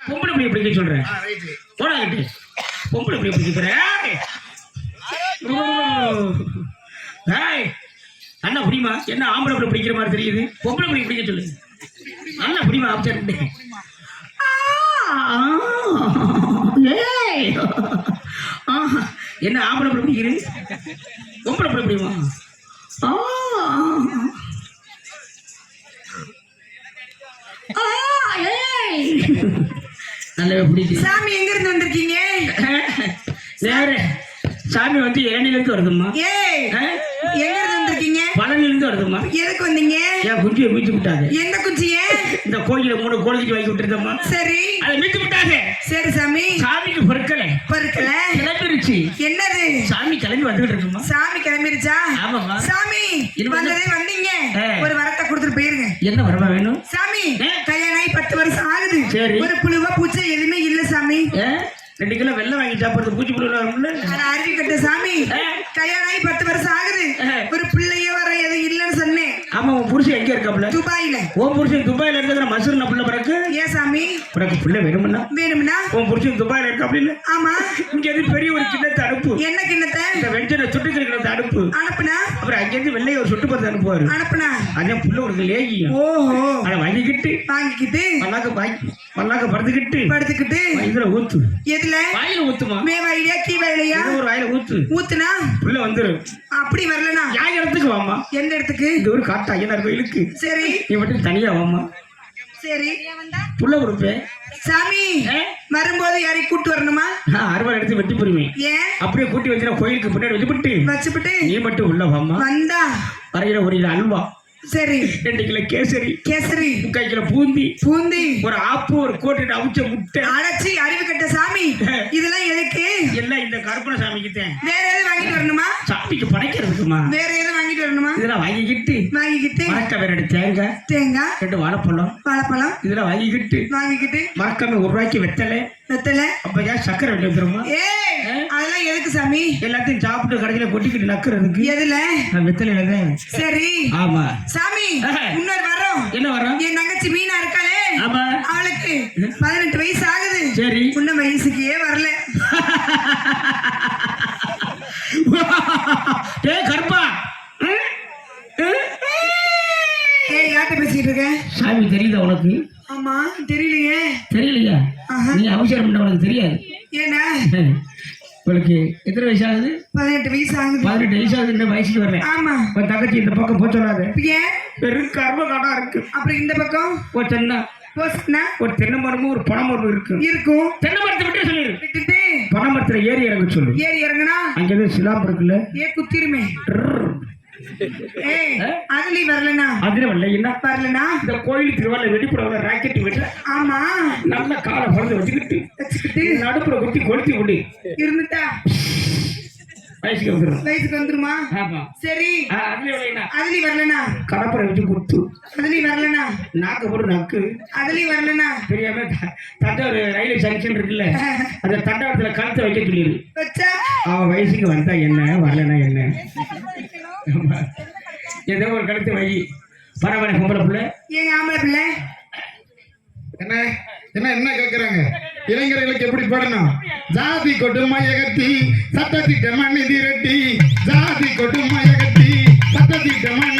பொம்பளை பிள்ளை பிடிக்க சொல்றேன் போடா கிட்டு பொம்பளை பிள்ளை பிடிக்க போறேன் அண்ணா புரியுமா? என்ன ஆம்பளை பிள்ளை பிடிக்கிற மாதிரி தெரியுது? பொம்பளை பிள்ளை பிடிக்க சொல்லு. அண்ணா புரியுமா? ஆப்சர் ஏய்! ஆ, என்ன ஆம்பளை பிள்ளை பிடிக்கிறது பொம்பளை பிள்ளை பிடிக்குமா? நல்லாவே பிடிக்குது சாமி எங்க இருந்து வந்திருக்கீங்க? வேற. சாமி வந்து இளநிலிருந்து வருதும்மா. ஏய்? எங்க இருந்து வந்திருக்கீங்க? பழனிலிருந்து வருதும்மா. எதுக்கு வந்தீங்க? என் குஞ்சியை மீட்டு விட்டாங்க. எந்த குச்சிய இந்த கோயில மூணு கோழிக்கு வாங்கி விட்டுருந்தம்மா. சரி. அதை மீட்டு விட்டாங்க. சரி சாமி கிளம்பி வந்துகிட்டு இருக்குமா சாமி கிளம்பிருச்சா ஆமாம்மா சாமி வந்ததே வந்தீங்க. ஒரு வரத்தை கொடுத்துட்டு போயிருங்க என்ன வரமா வேணும் சாமி. கல்யாணம் ஆகி பத்து வருஷம் ஆகுது. ஒரு புழுவா பூச்சை எதுவுமே இல்ல சாமி? ரெண்டு கிலோ வெள்ளம் வாங்கி சாப்பிடுறது பூச்சி புழு வரும்ல அருவி கட்ட சாமி. கல்யாணம் ஆகி பத்து வருஷம் ஆகுது. ஒரு உன் புருஷன் எங்க இருக்காப்ல துபாயில. உன் புருஷன் துபாயில இருக்கிற மசூர்ன புள்ள பிறகு ஏன் சாமி. பிறகு புள்ள வேணும்னா? வேணும்னா? உன் புருஷன் துபாயில இருக்கா அப்படின்னு? ஆமா. இங்க இருந்து பெரிய ஒரு கிண்ணத்தை அனுப்பு. என்ன கிண்ணத்தை? இந்த வெஞ்சனை சுட்டு கிண்ணத்தை அனுப்பு. அனுப்புனா? அப்புறம் அங்கிருந்து வெள்ளைய ஒரு சுட்டு பருத்து அனுப்புவாரு. அனுப்புனா? அதான் புள்ள உனக்கு லேகியும். ஓஹோ. அதை வாங்கிக்கிட்டு வாங்கிக்கிட்டு? மல்லாக்க பாக்கி மல்லாக்க படுத்துக்கிட்டு படுத்துக்கிட்டு? இதுல ஊத்து. எதுல? வாயில ஊத்துமா? மே வயலையா கீ வயலையா ஒரு வாயில ஊத்து. ஊத்துனா? புள்ள வந்துரு அப்படி வரலனா? யார் இடத்துக்கு வாமா எந்த இடத்துக்கு? இந்த ஒரு காட்டு ஐயனார் கோயிலுக்கு. சரி. நீ மட்டும் தனியா வாமா சரி. புள்ள கொடுப்பேன். சாமி? வரும்போது யாரையும் கூட்டு வரணுமா? அறுவாள் எடுத்து வெட்டி போடுவேன் ஏன்? அப்படியே கூட்டி வச்சுனா கோயிலுக்கு பின்னாடி வச்சுவிட்டு வச்சுப்பிட்டு. நீ மட்டும் உள்ள வாமா வந்தா. வரையில ஒரு அல்வா. சரி ரெண்டு கிலோ கேசரி? கேசரி. முக்கால் கிலோ பூந்தி. பூந்தி. ஒரு ஆப்பு ஒரு கோட்டு அவிச்ச முட்டை. அடைச்சி அறிவு கட்ட சாமி. இதெல்லாம் எதுக்கு? எல்லாம் இந்த கருப்பண சாமிக்கு தான். வேற எதுவும் வாங்கிட்டு வரணுமா? சாமிக்கு படைக்கிறதுக்குமா? வேற எதுவும் வாங்கிட்டு வரணுமா? இதெல்லாம் வாங்கிக்கிட்டு. வாங்கிக்கிட்டு. மறக்க வேற ரெண்டு தேங்காய் தேங்காய். ரெண்டு வாழைப்பழம். வாழைப்பழம். இதெல்லாம் வாங்கிக்கிட்டு. வாங்கிக்கிட்டு. மறக்காம ஒரு ரூபாய்க்கு வெத்தலை. வெத்தலை. அப்ப சக்கரை வெட்டி வந்துருமா ஏய். அதெல்லாம் எதுக்கு சாமி? எல்லாத்தையும் சாப்பிட்டு கடைசியில கொட்டிக்கிட்டு நக்குறதுக்கு. எதுல? வெத்தலையில தான். சரி. ஆமா. சாமி. இன்னொரு வரோம். என்ன வரோம்? என் தங்கச்சி மீனா இருக்காளே. ஆமா. அவளுக்கு பதினெட்டு வயசு ஆகுது. சரி. முன்ன வயசுக்கே வரல. டேய் கருப்பா? ஏய் யார்கிட்ட பேசிட்டு இருக்க? சாமி தெரியுதா உனக்கு? ஆமா தெரியலையே. தெரியலையா. நீ அவசரம் உனக்கு தெரியாது. ஏன்னா உனக்கு எத்தனை வயசு ஆகுது? பதினெட்டு வயசு ஆகுது. பதினெட்டு வயசு ஆகுது இந்த வயசுக்கு வரேன் ஆமா. உன் தங்கச்சி இந்த பக்கம் போக சொல்லாத ஏன்? பெரும் கர்ம காடா இருக்கு. அப்புறம் இந்த பக்கம்? ஒரு தென்னை. ஒரு தென்னை மரமும் ஒரு பனை மரமும் இருக்கு. இருக்கும். தென்னை மரத்தை விட்டு சொல்லிடு விட்டுட்டு. பனை மரத்துல ஏறி இறங்க சொல்லு. ஏறி இறங்குனா? அங்க சிலாம்பு இருக்குல்ல? ஏ குத்திருமே. அதுலயும் வரலனா அதுல வரலைன்னா வரலனா இந்த கோயில் திருவாரூர் வெடிப்புறவங்க ராக்கெட் விட்டு ஆமா. நல்ல காலை பிறந்து வச்சுக்கிட்டு வச்சுக்கிட்டு. நடுப்புற குத்தி கொளுத்தி விடு இருந்துட்டா. வயசுக்கு வந்துடும் வயசுக்கு வந்துருமா? சரி. அதுலயும் வரலனா கடப்புற வச்சு குத்து அதுலயும் வரலனா நாக்கு போட்டு நக்கு. அதுலயும் வரலனா தெரியாம தஞ்சாவூர் ரயில்வே ஜங்ஷன் இருக்குல்ல அந்த தண்டவாளத்துல கழுத்தை வைக்க சொல்லிடு வச்சா? அவன் வயசுக்கு வந்தா என்ன வரலன்னா என்ன. ஏதோ ஒரு கழுத்து வை பரவாயில்ல பொம்பளை பிள்ளை. எங்க ஆம்பளை பிள்ளை. என்ன? என்ன என்ன கேக்குறாங்க? இளைஞர்களுக்கு எப்படி பாடணும்? ஜாதி கொடுமைய கட்டி சட்டத்திட்ட மண்ணி திரட்டி. ஜாதி கொடுமைய கட்டி சட்டத்திட்ட மண்ணி